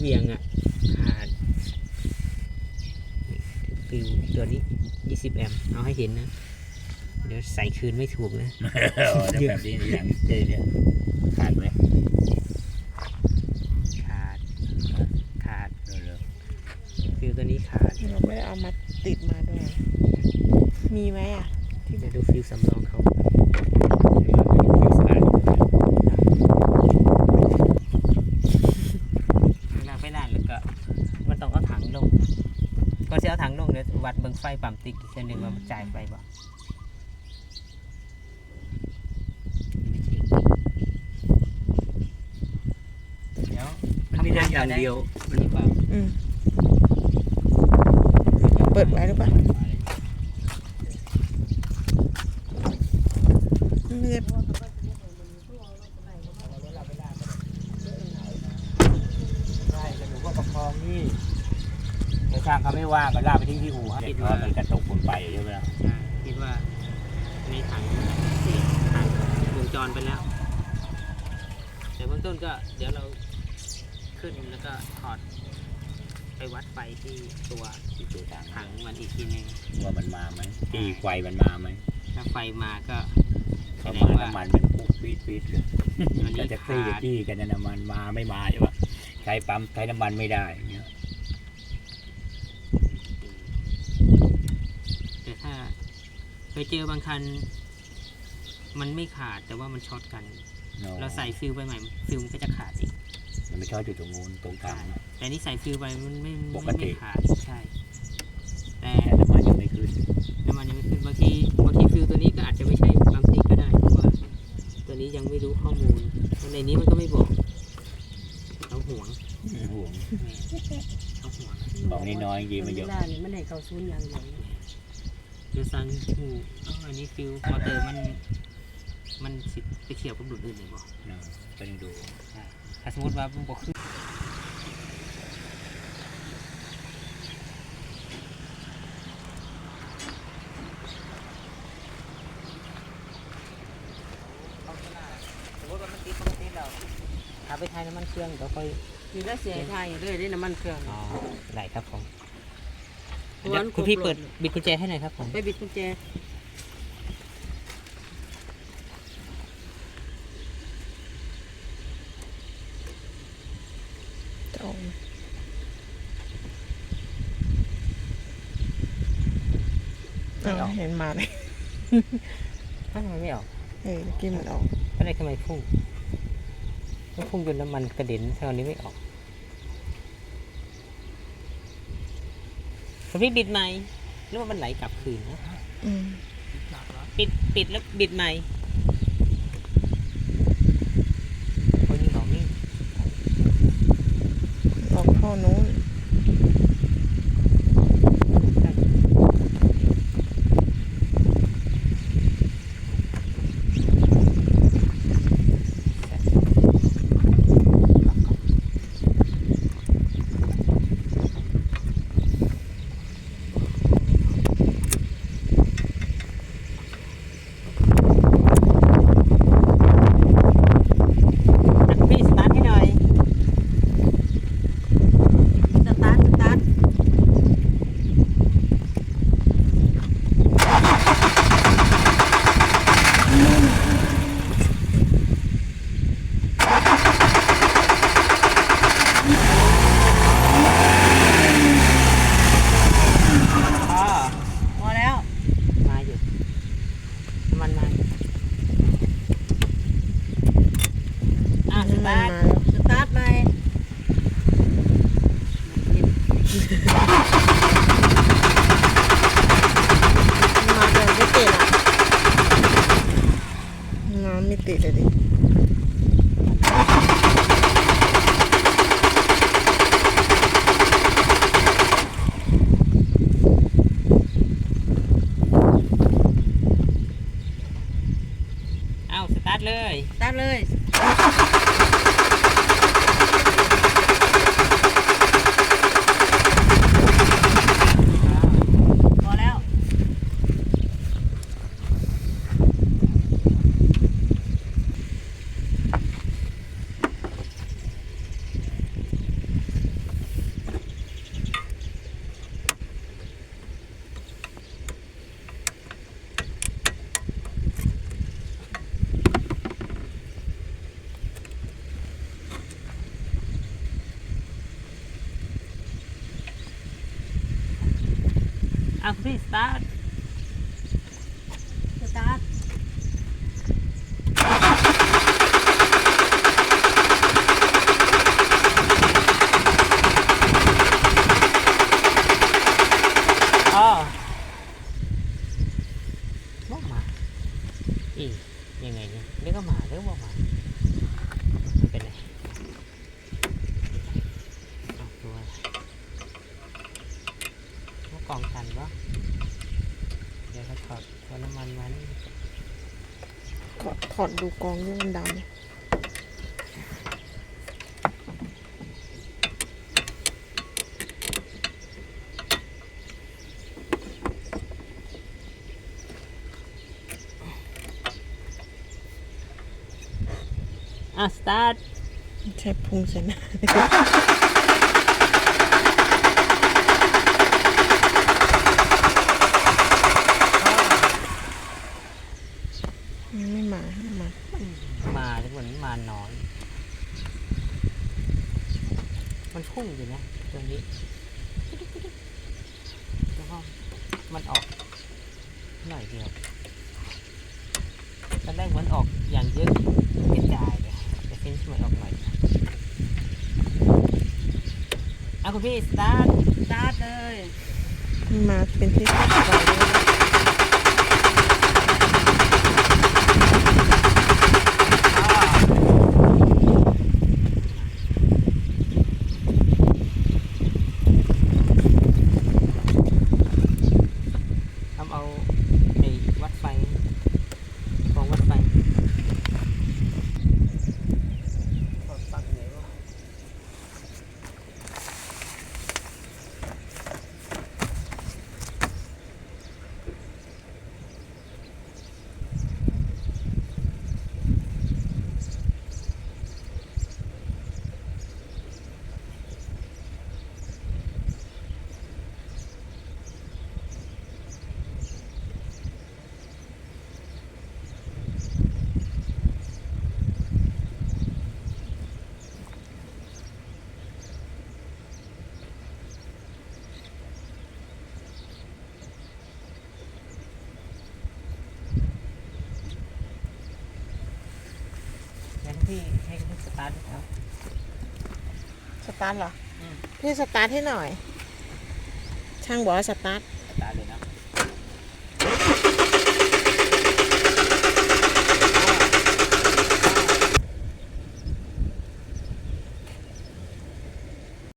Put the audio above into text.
เวียงอะขาดฟิวตัวนี้ 20 แอมป์เอาให้เห็นนะ เดี๋ยวใส่คืนไม่ถูกนะเออแล้วแบบนี้อย่างเจเนี่ยขาดไหมขาด ขาดเออฟิวตัวนี้ขาดเราไม่ได้เอามาติดมาด้วย มีไหมอะเดี๋ยวดูฟิวสำรองเขา ขาด เวลาไปร้านแล้วก็ มันต้องเอาถังลงก็จะเอาถังลงเดี๋ยววัดเบิ่ง ไฟปั๊มติ๊กอีกเส้นหนึ่งว่ามันจ่ายไฟบ่เดี๋ยวมันมีได้อย่างเดียวมันมีปั๊มอืมเปิดไว้หรือเปล่าไม่ได้ใช่แต่หนูก็ประคองนี่ แต่ช่างเขาไม่ว่างก็ลากไปทิ้งที่อู่ครับเด็กน้อยมันกระตกคนไปใช่ไหมล่ะใช่คิดว่าในถังสี่ถังวงจรไปแล้ว แต่เบื้องต้นก็เดี๋ยวเราขึ้นแล้วก็ถอดไปวัดไฟที่ตัวที่ตัวทางถังมันอีกทีหนึงว่ามันมาไหมตีไฟมันมาไหมถ้าไฟมาก็แสประดมางณว่าน้ำมันเป็นปุ๊บปี๊ดปี๊ดเลยอันนี้ก็จะซี่ขาดจี้กันนะน้ำมันมาไม่มาใช่ปะใช้ปั๊มใช้น้ำมันไม่ได้อย่างเงี้ยแต่ถ้าไปเจอบางคัน มันไม่ขาดแต่ว่ามันช็อตกัน เราใส่ฟิลไปใหม่ ฟิลมันก็จะขาดอีกมันไม่ชอบอยู่ตรงนู้นตรงกลางอะแต่นี่ใส่ฟิลไปมันไม่ปไม่กติไม่ขาดใช่แต่แต่น้ำมันยังไม่ขึ้นน้ำมันยังไม่ขึ้นบางทีบางทีฟิลตัวนี้ก็อาจจะไม่ใช่ปั๊มติ๊กก็ได้เพราะว่า ตัวนี้ยังไม่รู้ข้อมูลในนี้มันก็ไม่บอกเขาห่วงห่วงแม่เขาห่วงของน้อยๆจริงๆมันเยอะเวลานี่มันให้เข้าศูนย์อย่างเดียวเดี๋ยวซังถูกอ๋ออันนี้ฟิลมอเตอร์มัน มันสิไปเกี่ยวกับดุดอื่นหรือเปล่านะก็ยังดูถ้าสมมติว่ามันบอกขึ้นสมมติว่ามันติดปกติเราถ้าไปไทยน้ำมันเครื่องเดี๋ยวค่อย มีได้เสียไทยเลยได้น้ำมันเครื่อง อ๋อได้ครับผม เพราะเดี๋ว่ายวมันคุณพี่ครบเปิดรถบิดกุญแจให้หน่อยครับผมไปบิดกุญแจจะออกมาเอาเห็นมาเลยอ้าวทำไมไม่ออกเออเมื่อกี้มันออกก็ได้ทำไมพุ่งมันพุ่งจนน้ำมันกระเด็นแถวนี้ไม่ออก คุณพี่บิดใหม่หรือว่ามันไหลกลับคืนนะอืม ปิดปิดแล้วบิดใหม่คนนี้บอกนี่ ออกท่อนู้น อะคุณพี่สตาร์ทให้หน่อย สตาร์ทสตาร์ท อ๋อ พอแล้ว มาอยู่น้ำมันมาอะส น้ำมั ตาน ร์ท มาแล้ว สตาร์ทไป มาแต่ไม่ติดอะ น้ำไม่ติดเลยดิเอ้าสตาร์ทเลยสตาร์ทเลยพอแล้ว อะคุณพี่สตาร์ทสตาร์ทอ๋อว่ามาอียังไงเนี่ยเรียกว่ามาเรียกว่ามาไม่เป็นไรเอาตัวว่ากองทันปะเดี๋ยวเขาถอดตัวน้ำมันมัน ถ อดถอดดูกองด้วยมันดำอะสตาร์ทใช้พุงใส่หน้ายังไม่มาไม่มา มาแต่เหมือนมาน้อย มันพุ่งอยู่นะตัวนี้แล้วก็มันออกหน่อยเดียวตอนแรกมันออกอย่างเยอะกระจายเลยแต่ฟินช์มันออกหน่อยอะคุณพี่สตาร์ทสตาร์ทเลย มาเป็นที่คาดหวังเลย ทำเอาไอ้วัดไฟของวัดไฟปักไหนวะ งั้นพี่ให้พี่ส ตาร์ทดูครับสตาร์ทเหรออืมพี่สตาร์ทให้หน่อย ช่างบอกว่าสตาร์ทสตาร์ท